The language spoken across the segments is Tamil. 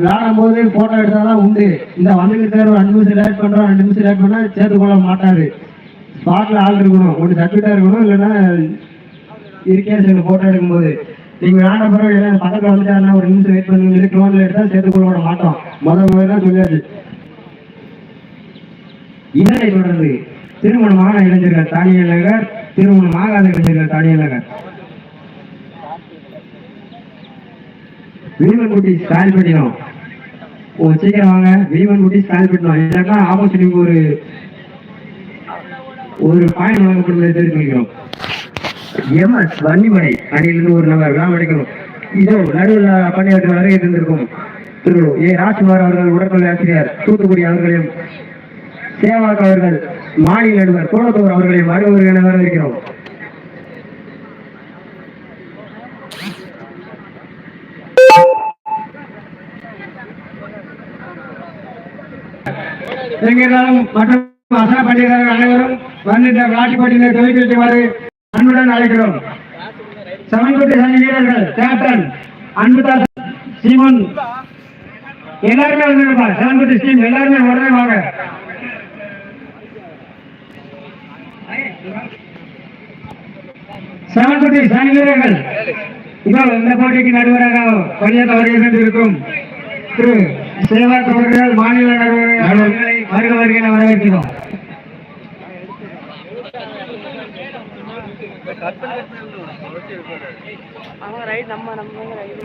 விளாடும் போது போட்டோ எடுத்தாதான் உண்டு. இந்த வந்துகிட்டு ஒரு அஞ்சு நிமிஷம் லேட் பண்றோம் ரெண்டு நிமிஷம் லேட் பண்ணா சேர்த்துக்கொள்ள மாட்டாரு. ஸ்பாட்ல ஆள் இருக்கணும். ஒன்று சர்டிஃபிகேட்டா இருக்கணும் இல்லைன்னா இருக்கே சேர்ந்து போட்டோ எடுக்கும்போது. நீங்க வேண்ட பிறகு எல்லாம் பக்கத்துல வந்துட்டாருன்னா ஒரு நிமிஷம் வெயிட் பண்ணி சொல்லி க்ளோன்ல எடுத்தா சேர்த்துக்கொள்ள விட மாட்டோம். முதல் முதல்ல தான் சொல்லியாச்சு. இதனை தொடர்ந்து திருமணமான இளைஞர்கள் தானியல் நகர் திருமணமாகாத இளைஞர்கள் தானியல் நகர் வீமன்குட்டி ஸ்டால் பண்ணிடும் ஓ சீக்கிரம் வாங்க. வீமன்குட்டி ஸ்டால் பண்ணலாம் இல்லைன்னா ஆப்போசிட்டிக்கு ஒரு ஒரு பாயிண்ட் வாங்கப்படுவதை தெரிவிக்கிறோம் எம்எஸ் வன்னிமலை அணியிலிருந்து ஒரு நபர் விழா அடைக்கணும் இதோ நடுவில் பணியாற்ற வருகை இருந்திருக்கும் திரு ஏ. ராஜ்குமார் அவர்கள் உடற்கல்வி ஆசிரியர் தூத்துக்குடி அவர்களையும் சேவாக் அவர்கள் மாநில நடுவர் கோலத்தூர் அவர்களையும் வருவர் இளைஞர்களும் மற்றும் அசன பண்டிகர்கள் அனைவரும் வந்துட்ட விளையாட்டு போட்டியினை துவக்கி அன்புடன் அழைக்கிறோம். சமன்குட்டி சங்க வீரர்கள் கேப்டன் அன்புதாஸ் சீமன் எல்லாருமே வந்துருப்பா. சமன்குட்டி சீம் எல்லாருமே உடனே வாங்க. சமன்குட்டி சங்க வீரர்கள் இதோ இந்த போட்டிக்கு நடுவராக பணியாற்ற வருகை இருக்கும் திரு சேவாக் அவர்கள் மாநில நடுவர் அவர்களை வருக வருக என வரவேற்கிறோம். அவங்க ரைட் நம்ம நம்ம ரைடு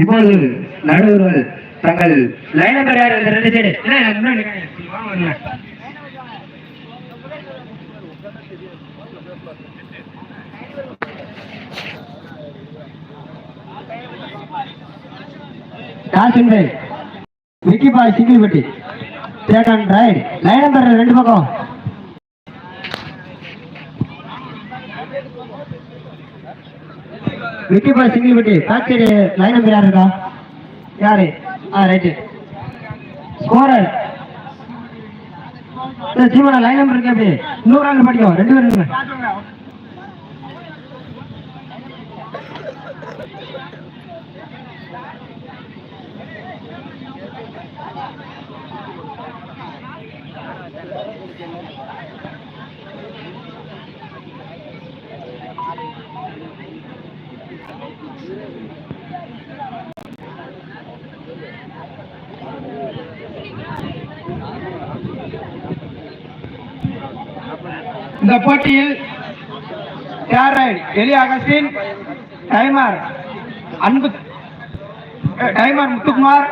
இப்போது நடுவர்கள் தங்கள் லைன கிடையாது ரெண்டு சைடு காசின் by Vicky boy Singilipatti take and right line number ரெண்டு பக்கம். Vicky boy Singilipatti back line number யார் இருக்கா? யாரு? ஆ ரைட்டு ஸ்கோரர் சீமனா லைன் நம்பர் இருக்கு அப்படி இன்னொரு ஆள் படிக்கும். ரெண்டு பேரும் இருங்க. இந்த போட்டியில் கேரைட் எலி Augustine timer Anbu timer Muthukumar.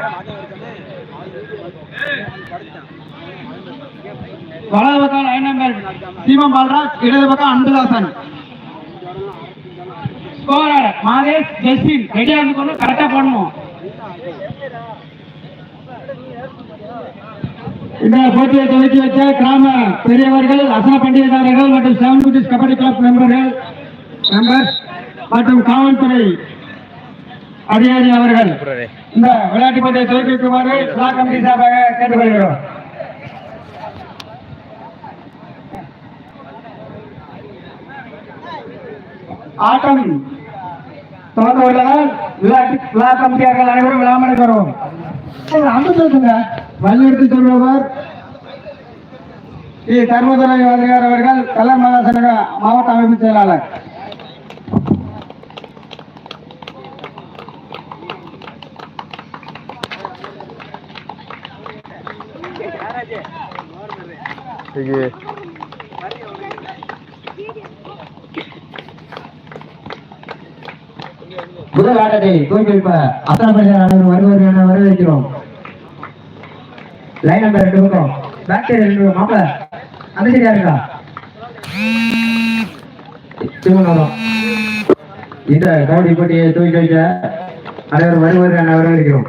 வலது பக்கம் லைன் சீமம் பால்ராஜ் இடது பக்கம் அன்புதாசன். ஸ்கோரர் மாதேஷ் ஜெஸ்டின் ரெடியாக இருந்து கரெக்டாக போடணும். இந்த போட்டியை துவக்கி வைத்த கிராம பெரியவர்கள் அசன பண்டிகைதாரர்கள் மற்றும் செவன் குட்டிஸ் கபடி கிளப் மெம்பர்கள் மெம்பர்ஸ் மற்றும் காவல்துறை அதிகாரி அவர்கள். இந்த விளையாட்டு போட்டியை துவக்கி வைக்குமாறு பிளாக் கமிட்டி சார்பாக கேட்டுக்கொள்கிறோம். ஆட்டம் துவங்க உள்ளதால் விளையாட்டு விழா கமிட்டியார்கள் அனைவரும் விழாமலுக்கு வருவோம் அமிர்தங்க வலியுறுத்தி சொல்பவர் ஸ்ரீ தர்மதுரை வாதிகார் அவர்கள் கல்லர் மகாசனக மாவட்ட அமைப்பு செயலாளர். Thank you. முதல் ஆட்டத்தை தூக்கி வைப்ப அசாபரிசார் அனைவரும் வருவது என வரவேற்கிறோம். லைன் நம்பர் ரெண்டு பக்கம். பேக் சைடு ரெண்டு பக்கம். மாப்பிள அந்த சைடு யாருக்கா? திருமணம். இந்த கபடி போட்டியை தூக்கி வைக்க அனைவரும் வருவது என வரவேற்கிறோம்.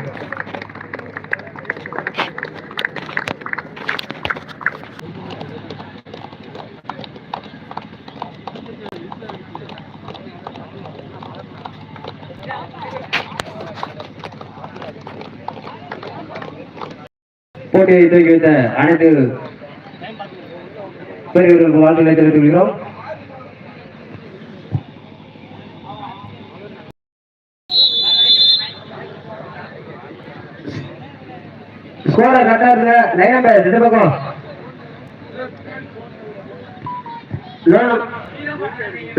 போட்டியை தூக்கி வைத்த அனைத்து பெரியவர்களுக்கு வாழ்த்துக்களை தெரிவித்துக் கொள்கிறோம். ஸ்கோர கரெக்டா இருங்க லைன் நம்பர் ரெண்டு பக்கம்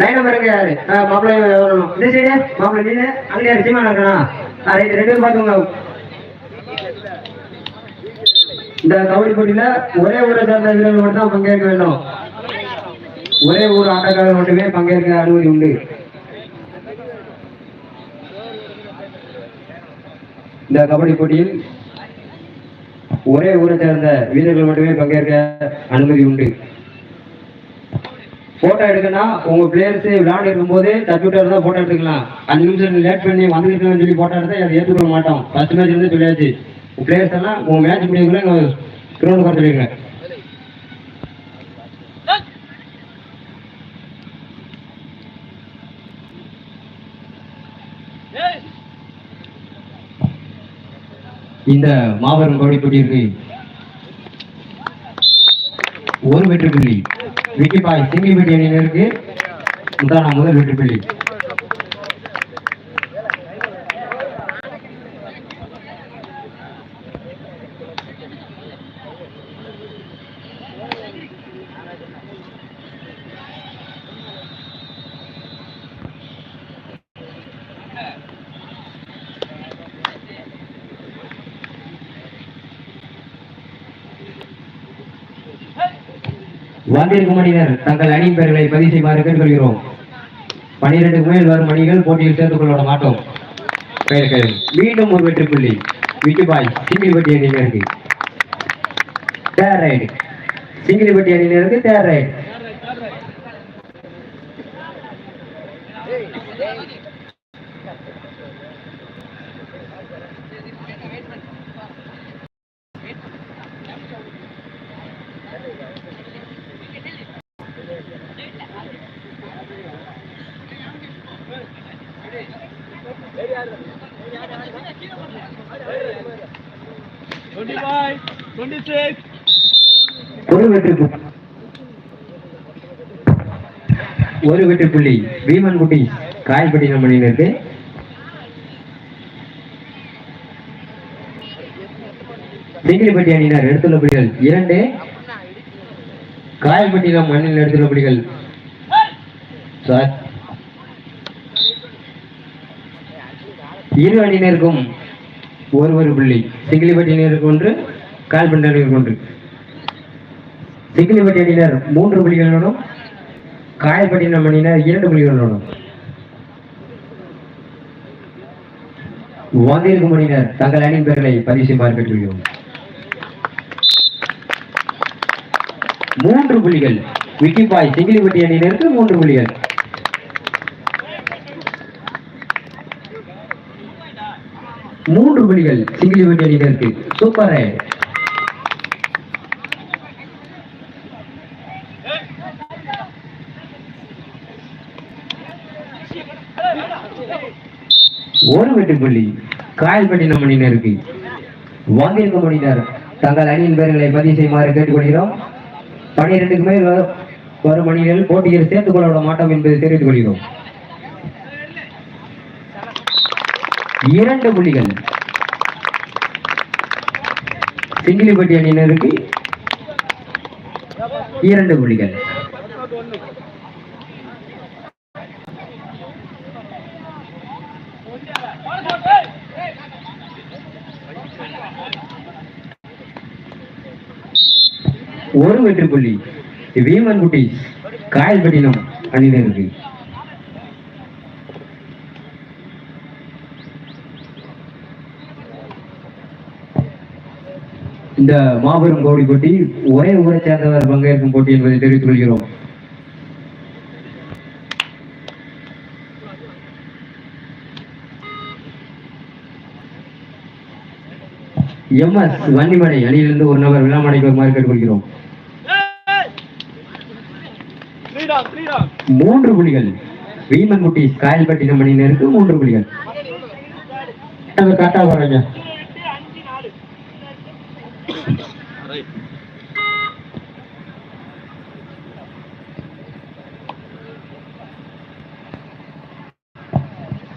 லைன் நம்பர் இருக்கு யாரு? மாப்பிள்ளை வரணும் இந்த சைடு மாப்பிள்ளை நீனு. அங்கே சீமா இருக்கா ரெண்டு பேரும் பார்த்துங்க இந்த கபடி போட்டியில ஒரே ஊரை சேர்ந்த வீரர்கள் மட்டும் தான் பங்கேற்க வேண்டும். ஒரே ஊர் ஆட்டக்காரர் மட்டுமே பங்கேற்க அனுமதி உண்டு. இந்த கபடி போட்டியில் ஒரே ஊரை சேர்ந்த வீரர்கள் மட்டுமே பங்கேற்க அனுமதி உண்டு. போட்டோ எடுக்கணும்னா உங்க பிளேயர்ஸ் விளையாண்டு இருக்கும்போது கம்ப்யூட்டர் தான் போட்டோ எடுத்துக்கலாம். அஞ்சு நிமிஷம் லேட் பண்ணி வந்துருக்கணும்னு சொல்லி போட்டோ எடுத்தா அதை ஏற்றுக்க மாட்டோம். ஃபர்ஸ்ட் மேட்ச் இருந்து சொல்லியாச்சு பிளேயர்ஸ் எல்லாம் உங்க மேட்ச் முடியுங்களா கிரௌண்ட் குறைச்சு வைங்க. இந்த மாபெரும் கபடி போட்டியிற்கு ஒரு வெற்றி புள்ளி. விக்கிபாய் சிங்கிபட்டி அணியினருக்கு முதலாம் முதல் வெற்றி புள்ளி. வந்திருக்கும் அணியினர் தங்கள் அணி பெயர்களை பதிவு செய்யுமாறு கேட்டுக்கொள்கிறோம். பனிரெண்டு மேல் வரும் அணிகள் போட்டியில் சேர்த்துக் கொள்ள மாட்டோம். பெயர்கள் மீண்டும் ஒரு வெற்றி புள்ளி. விக்கிபாய் சிங்கிள்பட்டி அணியினருக்கு. தேர் ரைடு சிங்கிள்பட்டி அணியினருக்கு தேர் ரைடு ஒரு வெற்றி புள்ளி ஒரு வெட்டு புள்ளி பீமன் குட்டி காயல்பட்டினம் அணியினருக்கு சிங்கிலிப்பட்டி அணியினர் எடுத்துள்ள புலிகள் இரண்டு. காயல்பட்டினம் மண்ணில் எடுத்துள்ள புலிகள் சார். இரு அணியினருக்கும் ஒரு ஒரு புள்ளி. சிங்கிலிப்பட்டி அணியினருக்கு ஒன்று கால்பட்டி அணியினருக்கு ஒன்று. சிங்கிலிப்பட்டி அணியினர் மூன்று புள்ளிகளுடனும் காயல்பட்டினம் அணியினர் இரண்டு புள்ளிகளுடனும் வந்திருக்கும் மணியினர் தங்கள் அணி பெயர்களை பதிவு செய்யுமாறு பெற்றுள்ளோம் மூன்று புள்ளிகள். விக்கிபாய் சிங்கிலிப்பட்டி அணியினருக்கு மூன்று புள்ளிகள். மூன்று புள்ளிகள் சிங்கிலிப்பட்டி அணியினருக்கு சூப்பர் ஒரு வெட்டு புள்ளி காயல்பட்டினம் மணியினருக்கு வாங்கியிருக்க அணியினர் தங்கள் அணியின் பெயர்களை பதிவு செய்யுமாறு கேட்டுக்கொள்கிறோம். பனிரெண்டுக்கு மேல் வரும் அணிகள் போட்டியில் சேர்த்துக் கொள்ள மாட்டோம் என்பதை தெரிவித்துக் கொள்கிறோம். இரண்டு புள்ளிகள். சிங்கிலிப்பட்டி அணியினருக்கு இரண்டு புள்ளிகள். ஒரு வெற்றி புள்ளி. வீமன் குட்டி காயல்பட்டினம் அணியினருக்கு. இந்த மாபெரும் கோடி போட்டி ஒரே ஊரை சேர்ந்தவர் பங்கேற்கும் போட்டி என்பதை தெரிவித்துக் கொள்கிறோம். எம் எஸ் வன்னிமடை அணியிலிருந்து ஒரு நபர் விழாமடைக்கு வருமாறு கேட்டுக்கொள்கிறோம். மூன்று புலிகள் வீமன்குட்டி காயல்பட்டினம் அணியினருக்கு மூன்று புலிகள். கரெக்டா வர்றீங்க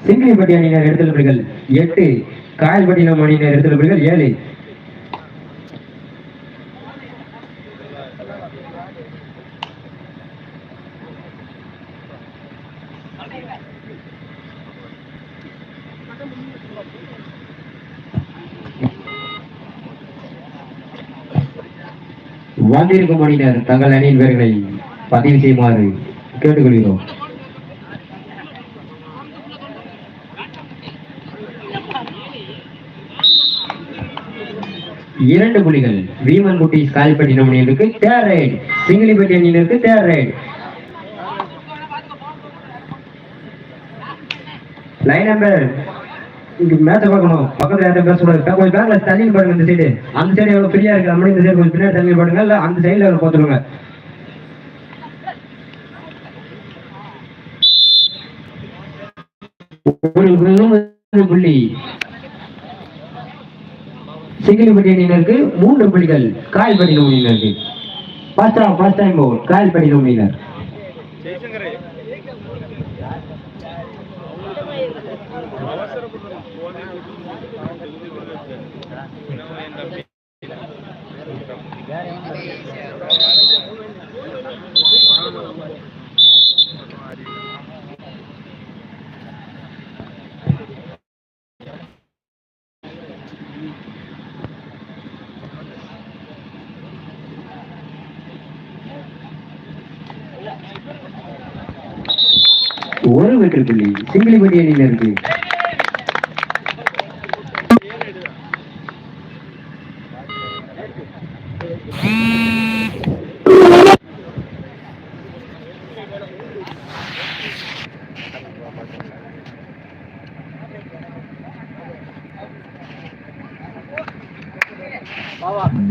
சிங்கிலிப்பட்டி அணியினர் எடுத்துள்ள புலிகள் எட்டு காயல்பட்டினம் அணியினர் எடுத்துள்ள புலிகள் ஏழு. வந்திருக்கும் அணியினர் தங்கள் அணியின் பேர்களை பதிவு செய்யுமாறு கேட்டுக்கொள்கிறோம். இரண்டு புலிகள் வீமன் குட்டி கால்பட்டினம் அணியினருக்கு தேர் ரைட். சிங்கிளிப்பட்டி அணியினருக்கு தேர் ரைட். லைன் நம்பர் இங்க மேட்ச பார்க்கணும். பக்கத்துல யாரும் பேசக்கூடாது கொஞ்சம் பேங்க்ல தண்ணி பாருங்க இந்த சைடு அந்த சைடு எவ்வளவு ஃப்ரீயா இருக்கு? நம்ம இந்த சைடு கொஞ்சம் பின்னாடி தண்ணி இல்ல அந்த சைடுல எவ்வளவு பார்த்துருங்க ஒரு புள்ளி. சிங்கிளிப்பட்டி அணியினருக்கு மூன்று புள்ளிகள் காயல்பட்டி அணியினருக்கு first half first time over Kayalpatti அணியினர் ஒரு வெற்றி புள்ளி சிங்கிளிப்பட்டி அணியினருக்கு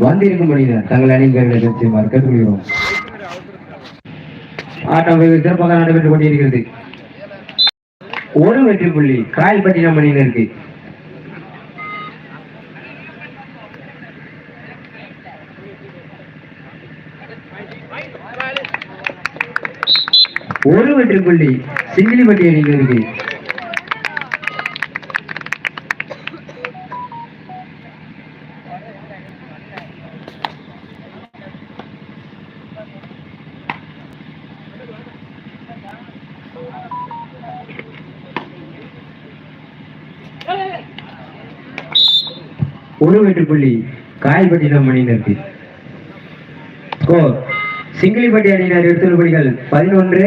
வந்திருக்கும் மனிதர் தங்கள் அணியின் நிச்சயமாக கேட்டுக்கொள்கிறோம். ஆட்டம் வெகு சிறப்பாக நடைபெற்றுக் கொண்டிருக்கிறது. ஒரு வெற்றி புள்ளி காயல்பட்டினம் இருக்கு ஒரு வெற்றி புள்ளி சிங்கிலிப்பட்டி அணியினருக்கு. இருக்கு வெற்றி புள்ளி காயல்பட்டினம் அணியினருக்கு ஸ்கோர் சிங்கிலிப்பட்டி அணியினர் எடுத்துள்ள புள்ளிகள் பதினொன்று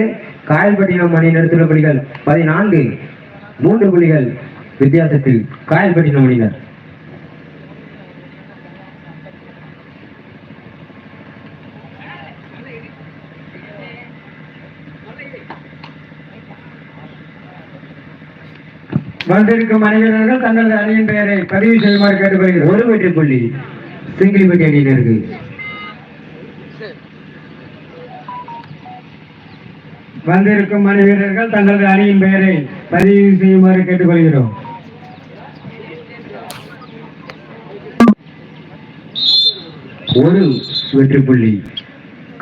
காயல்பட்டினம் அணியினர் எடுத்துள்ள புள்ளிகள் பதினான்கு மூன்று புள்ளிகள் வித்தியாசத்தில் காயல்பட்டினம் அணியினர். வந்திருக்கும் அணிவீரர்கள் தங்களது அணியின் பெயரை பதிவு செய்யுமாறு கேட்டுக்கொள்கிறேன். ஒரு வெற்றி புள்ளி. சிங்கிலிப்பட்டி அணியினர்கள் வந்திருக்கும் அணிவீரர்கள் தங்களது அணியின் பெயரை பதிவு செய்யுமாறு கேட்டுக்கொள்கிறோம். ஒரு வெற்றி புள்ளி.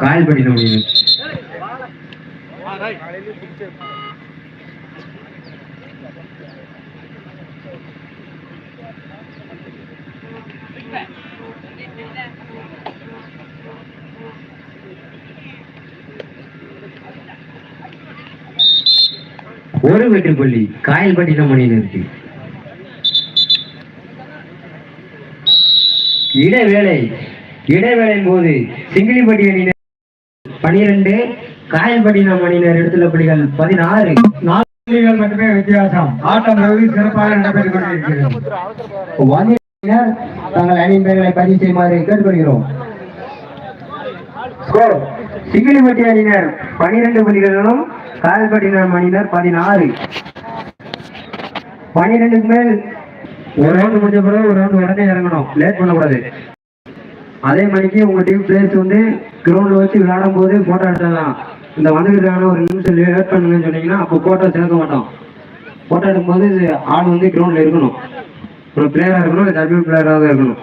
காயல்பட்டினம் அணியினர் ஒரு வெற்றி புள்ளி. காயல்பட்டினம் அணியினருக்கு இடைவேளை இடைவேளையின் போது சிங்கிலிப்பட்டி அணியினர் பனிரெண்டு காயல்பட்டினம் அணியினர் எடுத்துள்ள புள்ளிகள் பதினாறு. நாலு புள்ளிகள் மட்டுமே வித்தியாசம். ஆட்டம் வெகு சிறப்பாக நடைபெற்றுக் கொண்டிருக்கிறது. தங்கள் அணியின் பெயர்களை பதிவு செய்யுமாறு கேட்டுக்கொள்கிறோம். ஸ்கோர் சிங்கிளிப்பட்டி அணியினர் பனிரெண்டு புள்ளிகளிலும் காயல்பட்டினர் அணியினர் பதினாறு. பனிரெண்டுக்கு மேல் ஒரு ரவுண்டு முடிஞ்ச பிறகு ஒரு ரவுண்டு உடனே இறங்கணும். லேட் பண்ணக்கூடாது. அதே மணிக்கு உங்க டீம் பிளேயர்ஸ் வந்து கிரவுண்ட்ல வச்சு விளையாடும் போது போட்டோ எடுத்துடலாம். இந்த வந்துருக்கான ஒரு நிமிஷம் லேட் பண்ணுங்கன்னு சொன்னீங்கன்னா அப்போ போட்டோ சேர்க்க மாட்டோம். போட்டோ எடுக்கும்போது ஆள் வந்து கிரவுண்ட்ல இருக்கணும். ஒரு பிளேயராக இருக்கணும் இல்லை டபிள்யூ பிளேயராக தான் இருக்கணும்.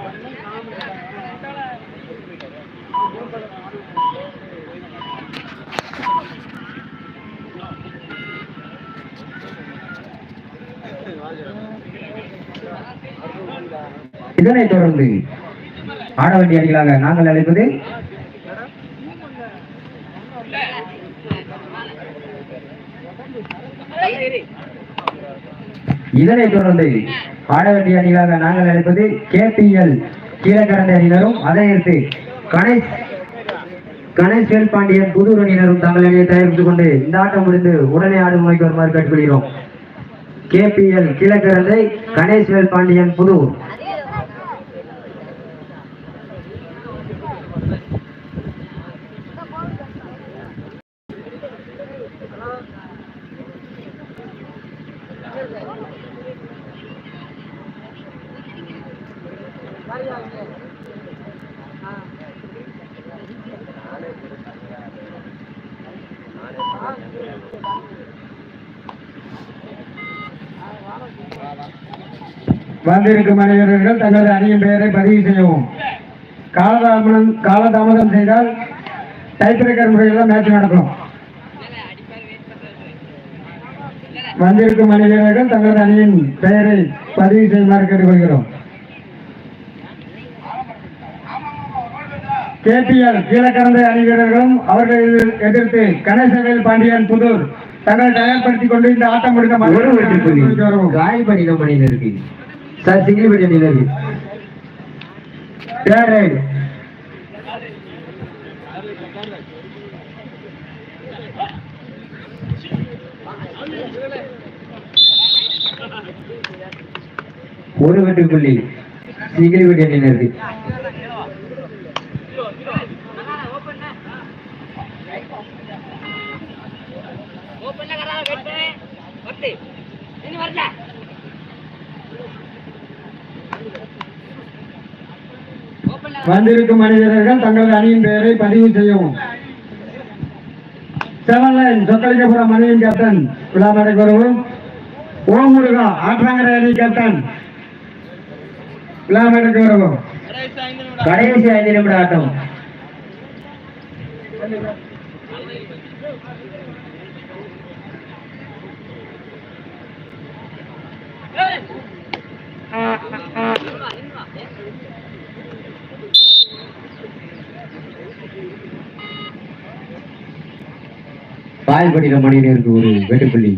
இதனைத் தொடர்ந்து ஆட வேண்டிய அணிகளாக நாங்கள் அழைப்பது இதனைத் தொடர்ந்து ஆட வேண்டிய அணிகளாக நாங்கள் அழைப்பது கேபிஎல் கீழக்கரண்ட அணியினரும் அதை அடுத்து கணேஷ் கணேஷ் வேல் பாண்டியன் புதூர் அணியினரும் தங்கள் அணியை தயாரித்துக் கொண்டு இந்த ஆட்டம் முடிந்து உடனே ஆடு முறைக்கு வருமாறு கேட்டுக்கொள்கிறோம். கேபிஎல் கீழக்கரந்தை கணேஷ் வேல் பாண்டியன் புதூர். வந்திருக்கும் அனைவர்கள் தங்களது அணியின் பெயரை பதிவு செய்யவும். காலதாமதம் காலதாமதம் செய்தால் டைப்ரேக்கர் முறையில் மேட்ச் நடக்கும். வந்திருக்கும் அணி தங்களது அணியின் பெயரை பதிவு செய்யுமாறு கேட்டுக்கொள்கிறோம். கேபிஎல் கீழக்கரந்தை அணி வீரர்களும் அவர்களை எதிர்த்து கணேசவேல் பாண்டியன் புதூர் தங்களை தயார்படுத்திக் கொண்டு இந்த ஆட்டம் முடிந்த ஒரு புள்ளி வரவும். காயல்பட்டினம் அணியினருக்கு சார் சிங்கிளிப்பட்டி அணியினருக்கு தேர்ட் ரைட் ஒரு வெற்றி புள்ளி சிங்கிளிப்பட்டி வரல. வந்திருக்கும் மனிதர்கள் வீரர்கள் தங்களது அணியின் பெயரை பதிவு செய்யவும். செவன் லைன் சொக்கலிங்கபுரம் அணியின் கேப்டன் விழாமடை குருவும். ஓமுருகா முருகா ஆற்றாங்கரை அணி கேப்டன் விழாமடை குருவும். கடைசி ஐந்து நிமிட ஆட்டம். பாயல்பட்டினம் அணியினருக்கு ஒரு வேட்டுப்பள்ளி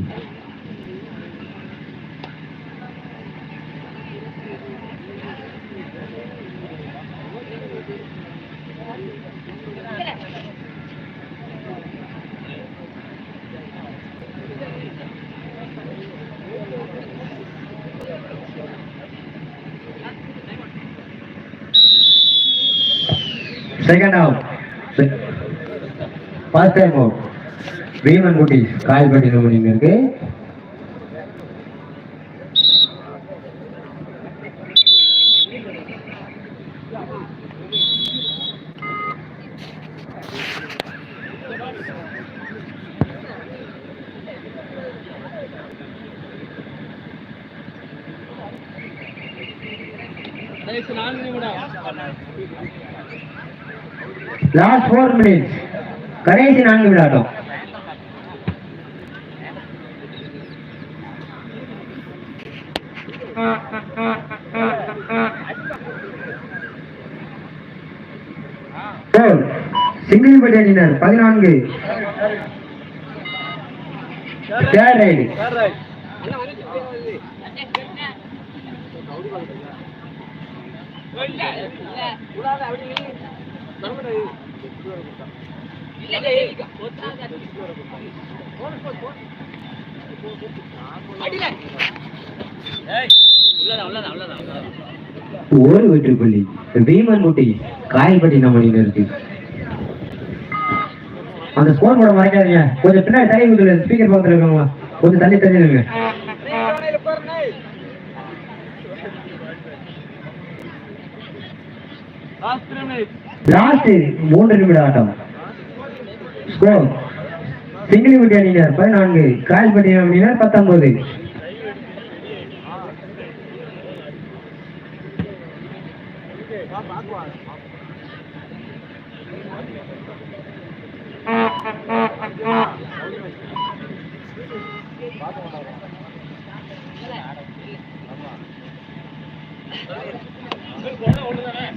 second half first time out Bheeman குட்டி காயல்பட்டினம் அணியினருக்கு லாஸ்ட் ஃபோர் மினிட்ஸ் கடைசி நான்கு விளையாட்டம் சிங்கிள் பட்டி அணியினர் பதினான்கு. ரைடு உலாத அப்படி ஒரு வெற்றி புள்ளி பீமன் குட்டி காயல்பட்டி நம்ம இருக்கு அந்த ஸ்கோர் போட மறைக்காதீங்க. கொஞ்சம் பின்னாடி தள்ளி கொடுக்குற ஸ்பீக்கர் பக்கத்தில் இருக்கவங்க. கொஞ்சம் தண்ணி தள்ளி இருங்க Last. லாஸ்ட் மூன்று நிமிட ஆட்டம். ஸ்கோர் சிங்கிளிபட்டி அணியினர் பதினான்கு காயல்பட்டி அணியினர் பத்தொன்பது.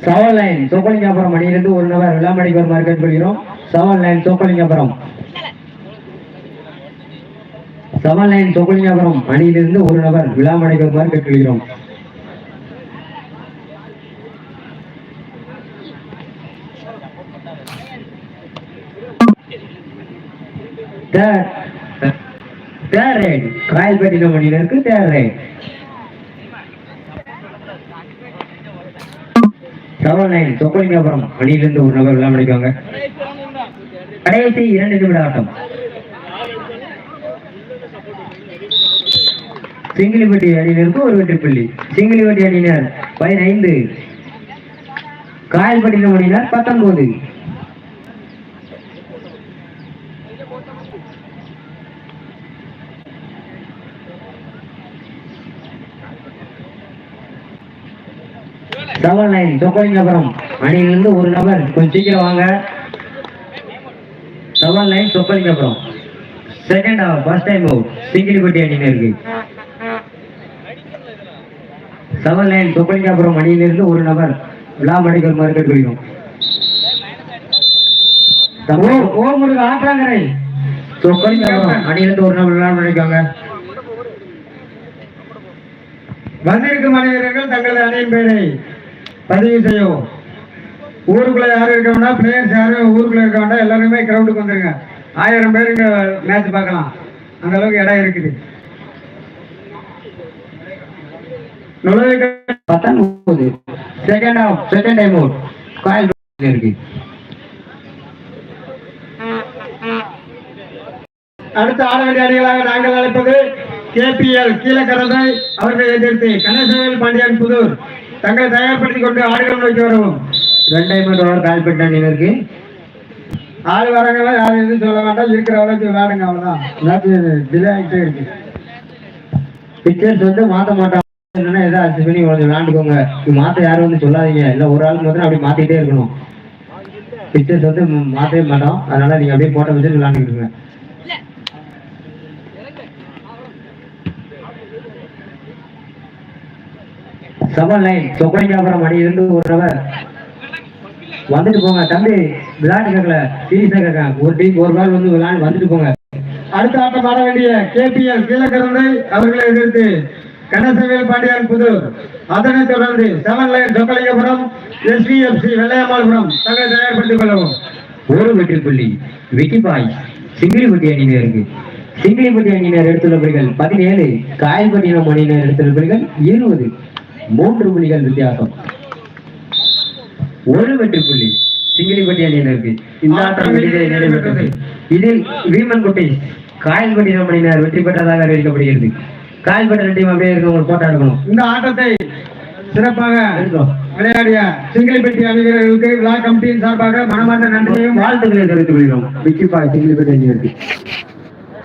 செவன் லைன் சோப்பலிங்காபுரம் அணியிலிருந்து ஒரு நபர் விளாமணிக்கு வருமாறு சொல்கிறோம் seven line Chokkalingapuram seven line Chokkalingapuram அணியிலிருந்து ஒரு நபர் விளாமணிக்கு வருமாறு கேட்டுக்கொள்கிறோம் தேர் தேர் ரைட் காயல்பட்டினம் அணியினருக்கு தேர் ரைட் செவன் நைன் சொக்கலிங்காபுரம் அணியிலிருந்து ஒரு நபர் எல்லாம் அடிக்காங்க கடைசி இரண்டு நிமிட ஆட்டம் சிங்கிலிப்பட்டி அணியினருக்கு ஒரு வெற்றி புள்ளி. சிங்கிளிப்பட்டி அணியினர் பதினைந்து. காயல்பட்டினம் அணியினர் பத்தொன்பது. செவன் நைன் சொக்கலிங்கபுரம் அணியிலிருந்து ஒரு நபர். கொஞ்சம் சீக்கிரம் வாங்க. Seven nine Chokkalingapuram second half first time out Singilipatti அணியினருக்கு செவன் நைன் சொக்கலிங்கபுரம் அணியிலிருந்து ஒரு நபர். விழா மடிக்கல் மார்க்கெட் ஆற்றாங்கரை. சொக்கலிங்கபுரம் அணியிலிருந்து ஒரு நபர் விழா மடிக்காங்க வந்திருக்கும் அனைவர்கள் தங்களது அணியின் பெயரை பதிவு செய்யவும். ஊருக்குள்ள யாரும் இருக்க வேண்டாம் பிளேயர்ஸ் யாரும் ஊருக்குள்ள இருக்க வேண்டாம் எல்லாருமே கிரவுண்டுக்கு வந்துருங்க. ஆயிரம் பேர் இங்க மேட்ச் பார்க்கலாம். அந்த அளவுக்கு இடம் இருக்குது. பத்தொன்பது. Second half second time out Kayal இருக்கு. அடுத்த ஆட வேண்டிய அணிகளாக நாங்கள் அழைப்பது கேபிஎல் கீழக்கரந்தை அவர்களை எதிர்த்து கணேசவேல் பாண்டியன் புதூர். தங்களை தயார்படுத்திக் கொண்டு ஆடுகளம் நோக்கி வரவும். ரெண்டை மட்டும் ஓவர் காயல்பட்டி அணியினருக்கு ஆள் வராங்களா யாரும் எதுவும் சொல்ல வேண்டாம். இருக்கிற அளவுக்கு விளையாடுங்க அவ்வளவுதான். எல்லாத்தையும் டிலே ஆகிட்டே இருக்கு. பிக்சர்ஸ் வந்து மாத்த மாட்டாங்க. என்னன்னா ஏதாவது அட்ஜஸ்ட் பண்ணி கொஞ்சம் விளாண்டுக்கோங்க இது மாத்த யாரும் வந்து சொல்லாதீங்க. இல்லை ஒரு ஆளுக்கு மாத்திரம் அப்படி மாத்திட்டே இருக்கணும். பிக்சர்ஸ் வந்து மாத்தவே மாட்டோம். அதனால நீங்க அப்படியே போட்டோ வச்சு விளாண்டுக்கிட்டு லைன் அணியிலிருந்து ஒரு நபர் வந்துட்டு போங்க. தம்பி விளையாட்டு கேட்கல. சீரியஸா ஒரு டீம் ஒரு நாள் வந்து விளையாண்டு வந்துட்டு போங்க. அடுத்த ஆட்டம் ஆட வேண்டிய கேபிஎல் கீழக்கரந்தை அவர்களை எதிர்த்து கணேசவேல் பாண்டியன் புதூர் அதனைத் தொடர்ந்து seven line Chokkalingapuram SBFC Vellaiyammalpuram தங்களை தயார்படுத்திக் கொள்ளவும். ஒரு வெற்றி புள்ளி. விக்கி பாய் சிங்கிளிப்பட்டி அணியினருக்கு சிங்கிளிப்பட்டி அணியினர் எடுத்துள்ள புள்ளிகள் பதினேழு காயல்பட்டினம் அணியினர் எடுத்துள்ள புள்ளிகள் இருபது. மூன்று புள்ளிகள் வித்தியாசம். ஒரு வெற்றி புள்ளி. சிங்கிளிப்பட்டி அணியினருக்கு இந்த ஆட்டம் வெளியே நடைபெற்றது இதில் வீமன்கோட்டை காயல்பட்டினம் அணியினர் வெற்றி பெற்றதாக அறிவிக்கப்படுகிறது. காயல்பட்டி டீம் அப்படியே இருக்கவங்க போட்டோ எடுக்கணும் இந்த ஆட்டத்தை சிறப்பாக. விளையாடிய சிங்கிளிப்பட்டி அணி வீரர்களுக்கு விழா கமிட்டியின் சார்பாக மனமார்ந்த நன்றியையும் வாழ்த்துக்களை தெரிவித்துக் கொள்கிறோம். விக்கி பாய் சிங்கிளிப்பட்டி அணியினருக்கு.